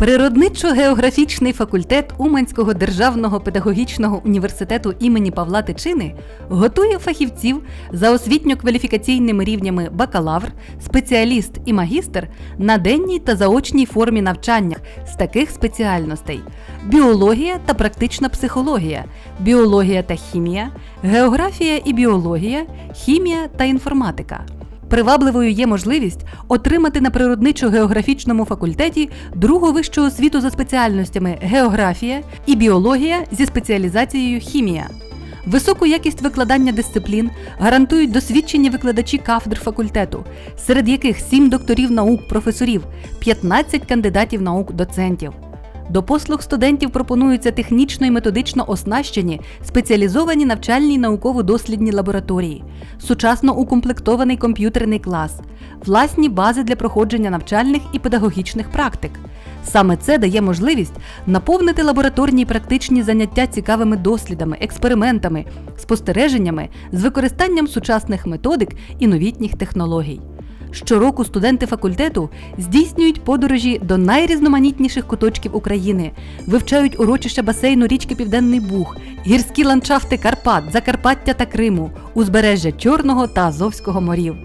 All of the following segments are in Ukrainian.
Природничо-географічний факультет Уманського державного педагогічного університету імені Павла Тичини готує фахівців за освітньо-кваліфікаційними рівнями бакалавр, спеціаліст і магістр на денній та заочній формі навчання з таких спеціальностей: біологія та практична психологія, біологія та хімія, географія і біологія, хімія та інформатика. Привабливою є можливість отримати на природничо-географічному факультеті другу вищу освіту за спеціальностями географія і біологія зі спеціалізацією хімія. Високу якість викладання дисциплін гарантують досвідчені викладачі кафедр факультету, серед яких 7 докторів наук, професорів, 15 кандидатів наук, доцентів. До послуг студентів пропонуються технічно і методично оснащені спеціалізовані навчальні й науково-дослідні лабораторії, сучасно укомплектований комп'ютерний клас, власні бази для проходження навчальних і педагогічних практик. Саме це дає можливість наповнити лабораторні і практичні заняття цікавими дослідами, експериментами, спостереженнями з використанням сучасних методик і новітніх технологій. Щороку студенти факультету здійснюють подорожі до найрізноманітніших куточків України, вивчають урочища басейну річки Південний Буг, гірські ландшафти Карпат, Закарпаття та Криму, узбережжя Чорного та Азовського морів.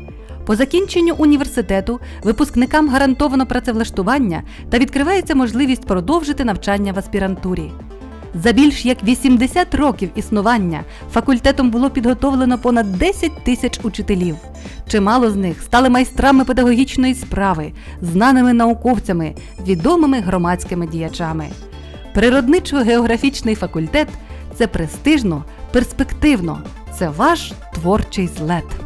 По закінченню університету випускникам гарантовано працевлаштування та відкривається можливість продовжити навчання в аспірантурі. За більш як 80 років існування факультетом було підготовлено понад 10 тисяч учителів. Чимало з них стали майстрами педагогічної справи, знаними науковцями, відомими громадськими діячами. Природничо-географічний факультет це престижно, перспективно, це ваш творчий злет.